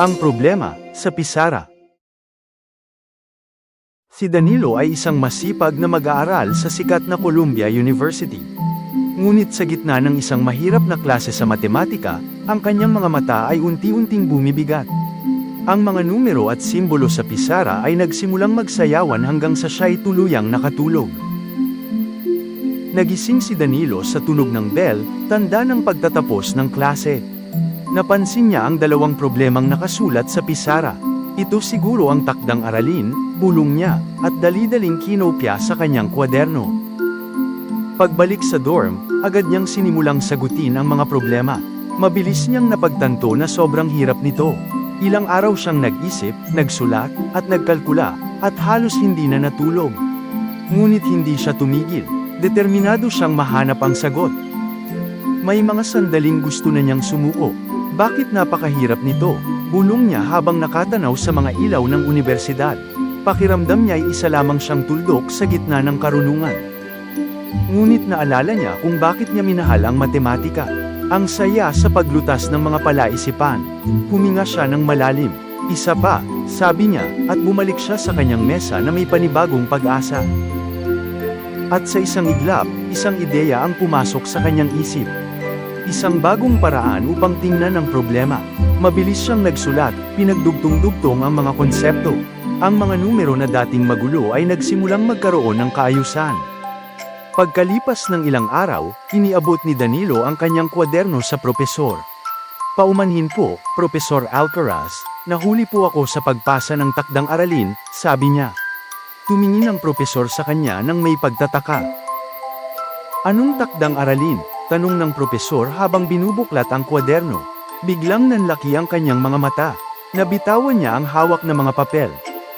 Ang problema, sa Pisara. Si Danilo ay isang masipag na mag-aaral sa sikat na Columbia University. Ngunit sa gitna ng isang mahirap na klase sa matematika, ang kanyang mga mata ay unti-unting bumibigat. Ang mga numero at simbolo sa Pisara ay nagsimulang magsayawan hanggang sa siya'y tuluyang nakatulog. Nagising si Danilo sa tunog ng bell, tanda ng pagtatapos ng klase. Napansin niya ang dalawang problemang nakasulat sa Pisara. Ito siguro ang takdang aralin, bulong niya, at dali-daling kinopya sa kanyang kwaderno. Pagbalik sa dorm, agad niyang sinimulang sagutin ang mga problema. Mabilis niyang napagtanto na sobrang hirap nito. Ilang araw siyang nag-isip, nagsulat, at nagkalkula, at halos hindi na natulog. Ngunit hindi siya tumigil. Determinado siyang mahanap ang sagot. May mga sandaling gusto na niyang sumuko. Bakit napakahirap nito? Bulong niya habang nakatanaw sa mga ilaw ng universidad. Pakiramdam niya ay isa lamang siyang tuldok sa gitna ng karunungan. Ngunit naalala niya kung bakit niya minahal ang matematika. Ang saya sa paglutas ng mga palaisipan. Huminga siya ng malalim. Isa pa, sabi niya, at bumalik siya sa kanyang mesa na may panibagong pag-asa. At sa isang iglap, isang ideya ang pumasok sa kanyang isip. Isang bagong paraan upang tingnan ang problema. Mabilis siyang nagsulat, pinagdugtong-dugtong ang mga konsepto. Ang mga numero na dating magulo ay nagsimulang magkaroon ng kaayusan. Pagkalipas ng ilang araw, iniabot ni Danilo ang kanyang kwaderno sa propesor. Paumanhin po, Profesor Alcaraz, nahuli po ako sa pagpasa ng takdang aralin, sabi niya. Tumingin ang propesor sa kanya nang may pagtataka. Anong takdang aralin? Tanong ng propesor habang binubuklat ang kwaderno. Biglang nanlaki ang kanyang mga mata. Nabitawan niya ang hawak na mga papel.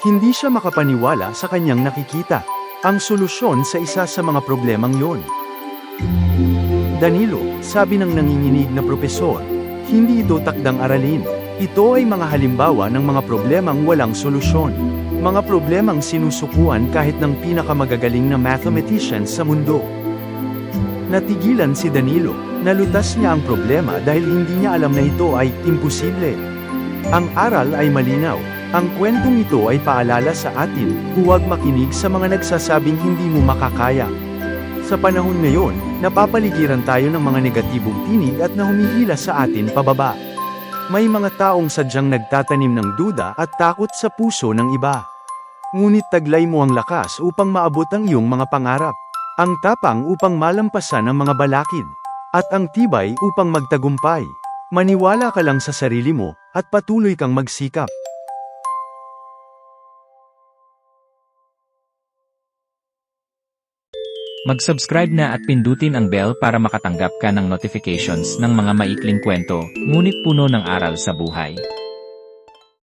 Hindi siya makapaniwala sa kanyang nakikita. Ang solusyon sa isa sa mga problemang yon. Danilo, sabi ng nanginginig na propesor, hindi ito takdang aralin. Ito ay mga halimbawa ng mga problemang walang solusyon. Mga problemang sinusukuan kahit ng pinakamagagaling na mathematicians sa mundo. Natigilan si Danilo, nalutas niya ang problema dahil hindi niya alam na ito ay imposible. Ang aral ay malinaw. Ang kwentong ito ay paalala sa atin, huwag makinig sa mga nagsasabing hindi mo makakaya. Sa panahon ngayon, napapaligiran tayo ng mga negatibong tinig at na humihila sa atin pababa. May mga taong sadyang nagtatanim ng duda at takot sa puso ng iba. Ngunit taglay mo ang lakas upang maabot ang iyong mga pangarap. Ang tapang upang malampasan ang mga balakid. At ang tibay upang magtagumpay. Maniwala ka lang sa sarili mo, at patuloy kang magsikap. Mag-subscribe na at pindutin ang bell para makatanggap ka ng notifications ng mga maikling kwento, ngunit puno ng aral sa buhay.